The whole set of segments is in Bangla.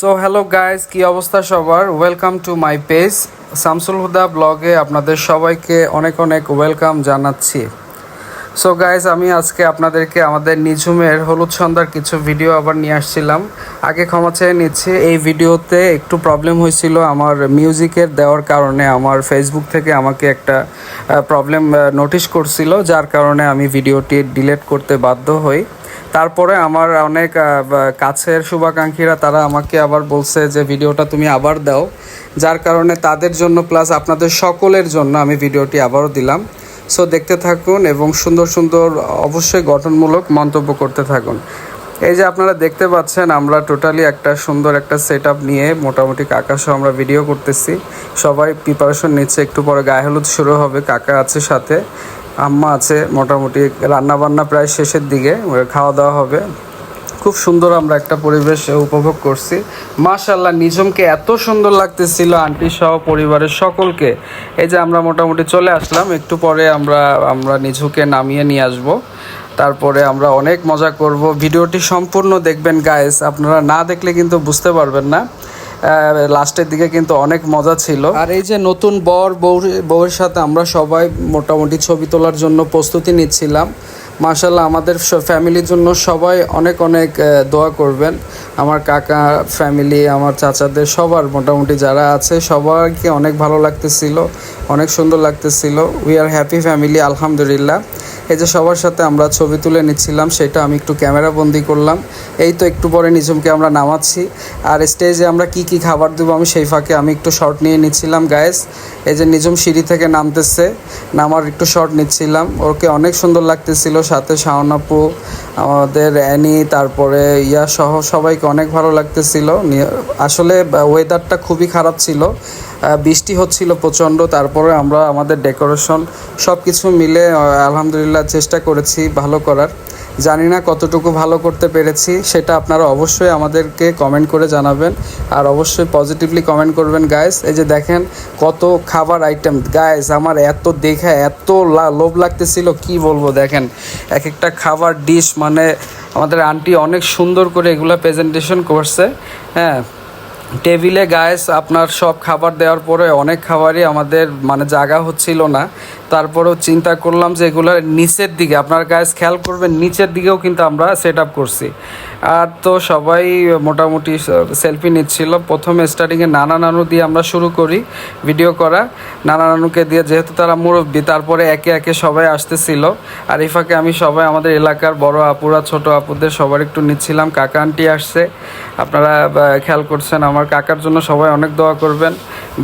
সো হ্যালো গাইস কি অবস্থা সবার? Welcome to my page Shamsul Huda ব্লগে আপনাদের সবাইকে অনেক অনেক ওয়েলকাম জানাচ্ছি। সো গাইস আমি আজকে আপনাদেরকে আমাদের নিঝুমের হলুদ সন্ধ্যার কিছু ভিডিও আবার নিয়ে আসছিলাম। আগে ক্ষমা চেয়ে নিচ্ছি, এই ভিডিওতে একটু প্রবলেম হয়েছিল আমার মিউজিকের দেওয়ার কারণে, আমার ফেসবুক থেকে আমাকে একটা প্রবলেম নোটিশ করছিল, যার কারণে আমি ভিডিওটি ডিলিট করতে বাধ্য হই। তারপরে আমার অনেক কাছের শুভাকাঙ্ক্ষীরা তারা আমাকে আবার বলছে যে, ভিডিওটা তুমি আবার দাও। যার কারণে তাদের জন্য প্লাস আপনাদের সকলের জন্য আমি ভিডিওটি আবারও দিলাম। সো দেখতে থাকুন এবং সুন্দর সুন্দর, অবশ্যই গঠনমূলক মন্তব্য করতে থাকুন। এই যে আপনারা দেখতে পাচ্ছেন, আমরা টোটালি একটা সুন্দর একটা সেট নিয়ে মোটামুটি কাকা সহ আমরা ভিডিও করতেছি। সবাই প্রিপারেশন নিচ্ছে, একটু পরে গায়ে হলুদ শুরু হবে, কাকা আছে সাথে। আম্মা আছে মোটামুটি রান্না বান্না প্রায় শেষের দিকে খাওয়া দাওয়া হবে। খুব সুন্দর আমরা একটা পরিবেশ উপভোগ করছি। মাশাল্লাহ নিজমকে এত সুন্দর লাগতেছিল আন্টি সহ পরিবারের সকলকে। এই যে আমরা মোটামুটি চলে আসলাম, একটু পরে আমরা আমরা নিঝুকে নামিয়ে নিয়ে আসব। তারপরে আমরা অনেক মজা করব। ভিডিওটি সম্পূর্ণ দেখবেন গাইস আপনারা না দেখলে কিন্তু বুঝতে পারবেন না। লাস্টের দিকে কিন্তু অনেক মজা ছিল। আর এই যে নতুন বর বউ বউয়ের সাথে আমরা সবাই মোটামুটি ছবি তোলার জন্য প্রস্তুতি নিচ্ছিলাম। মাশাল্লাহ আমাদের ফ্যামিলির জন্য সবাই অনেক অনেক দোয়া করবেন। আমার কাকা, ফ্যামিলি, আমার চাচাদের সবার, মোটামুটি যারা আছে, সবাইকে অনেক ভালো লাগতেছিল, অনেক সুন্দর লাগতেছিল। উই আর হ্যাপি ফ্যামিলি আলহামদুলিল্লাহ। এই যে সবার সাথে আমরা ছবি তুলে নিচ্ছিলাম, সেটা আমি একটু ক্যামেরা বন্দি করলাম। এই তো একটু পরে নিজমকে আমরা নামাচ্ছি। আর স্টেজে আমরা কি কি খাবার দেবো আমি সেই ফাঁকে আমি একটু শর্ট নিয়ে নিচ্ছিলাম গায়েস এই যে নিজম সিঁড়ি থেকে নামতেছে, নামার একটু শর্ট নিচ্ছিলাম। ওকে অনেক সুন্দর লাগতেছিল সাথে শাওনাপু আমাদের অ্যানি, তারপরে ইয়া সহ সবাইকে অনেক ভালো লাগতেছিল। আসলে ওয়েদারটা খুবই খারাপ ছিল। বৃষ্টি হচ্ছিল প্রচণ্ড, তারপরে আমরা আমাদের ডেকোরেশন সব কিছু মিলে আলহামদুলিল্লাহ চেষ্টা করেছি ভালো করার। জানি না কতটুকু ভালো করতে পেরেছি, সেটা আপনারা অবশ্যই আমাদেরকে কমেন্ট করে জানাবেন। আর অবশ্যই পজিটিভলি কমেন্ট করবেন গাইস এই যে দেখেন কত খাবার আইটেম গাইস আমার এত দেখে এত লোভ লাগতেছিল, কি বলব? দেখেন এক একটা খাবার ডিশ মানে আমাদের আন্টি অনেক সুন্দর করে এগুলো প্রেজেন্টেশন করছে হ্যাঁ। টেবিলে গায়েস আপনার সব খাবার দেওয়ার পরে অনেক খাবারই আমাদের মানে জায়গা হচ্ছিল না। তারপরেও চিন্তা করলাম যে এগুলো নিচের দিকে, আপনার গায়েস খেয়াল করবেন, নিচের দিকেও কিন্তু আমরা সেট আপ করছি। আর তো সবাই মোটামুটি সেলফি নিচ্ছিল। প্রথমে স্টার্টিংয়ে নানা নানু দিয়ে আমরা শুরু করি ভিডিও করা। নানা নানুকে দিয়ে যেহেতু তারা মুরব্বী, তারপরে একে একে সবাই আসতেছিল। আর এই ফাঁকে আমি সবাই আমাদের এলাকার বড় আপুরা, ছোট আপুদের সবার একটু নিচ্ছিলাম। কাকা, আন্টি আসছে। আপনারা খেয়াল করছেন, আমার কাকার জন্য সবাই অনেক দোয়া করবেন।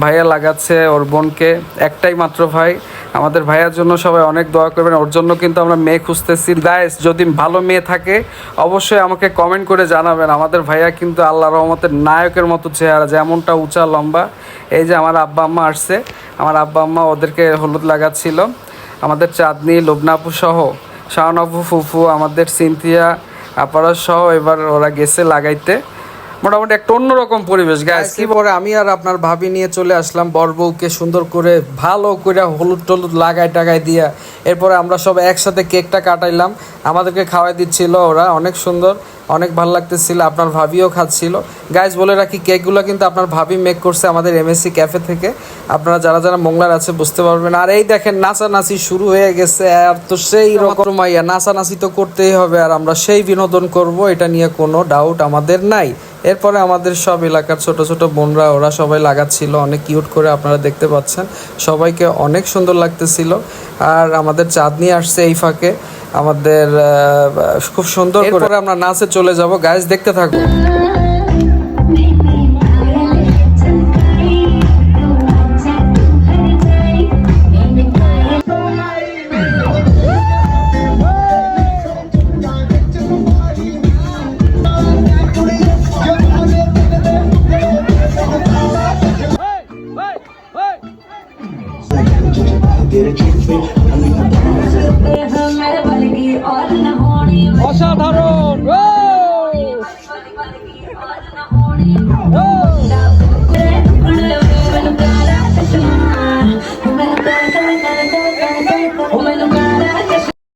ভাইয়া লাগাচ্ছে ওর বোনকে। একটাই মাত্র ভাই। আমাদের ভাইয়ার জন্য সবাই অনেক দোয়া করবেন, ওর জন্য কিন্তু আমরা মেয়ে খুঁজতেছি। গাইস যদি ভালো মেয়ে থাকে, অবশ্যই আমাকে কমেন্ট করে জানাবেন। আমাদের ভাইয়া কিন্তু আল্লাহ রহমতের নায়কের মতো চেহারা, যেমনটা উঁচা লম্বা। এই যে আমার আব্বা আম্মা আসছে, আমার আব্বা আম্মা ওদেরকে হলুদ লাগাচ্ছিল। আমাদের চাঁদনি, লুবনাপু সহ শাহনাপু ফুফু, আমাদের সিনথিয়া আপারা সহ এবার ওরা গেছে লাগাইতে। মোটামুটি একটা অন্যরকম পরিবেশ গাছ কি পরে আমি আর আপনার ভাবি নিয়ে চলে আসলাম বর বউকে সুন্দর করে, ভালো করে হলুদ টলুদ লাগাই টাগাই দিয়া। এরপরে আমরা সব একসাথে কেকটা কাটাইলাম। আমাদেরকে খাওয়াই দিচ্ছিল ওরা, অনেক সুন্দর, অনেক ভালো লাগতেছিল। আপনার ভাবিও খাচ্ছিল। গাইজ বলে রাখি, কেকগুলো কিন্তু আপনার ভাবি মেক করছে আমাদের এমএসসি ক্যাফে থেকে। আপনারা যারা যারা মোংলার আছে বুঝতে পারবেন। আর এই দেখেন, নাচানাচি শুরু হয়ে গেছে। আর তো সেই রকম মাইয়া, নাচানাচি তো করতেই হবে। আর আমরা সেই বিনোদন করব, এটা নিয়ে কোনো ডাউট আমাদের নাই। এরপরে আমাদের সব এলাকার ছোট ছোট বোনরা, ওরা সবাই লাগাচ্ছিল, অনেক কিউট করে আপনারা দেখতে পাচ্ছেন। সবাইকে অনেক সুন্দর লাগতেছিল। আর আমাদের চাঁদনি আসছে এই ফাঁকে, আমাদের খুব সুন্দর করে। আমরা নাচে চলে যাব। গাছ দেখতে থাকো অসাধারণ।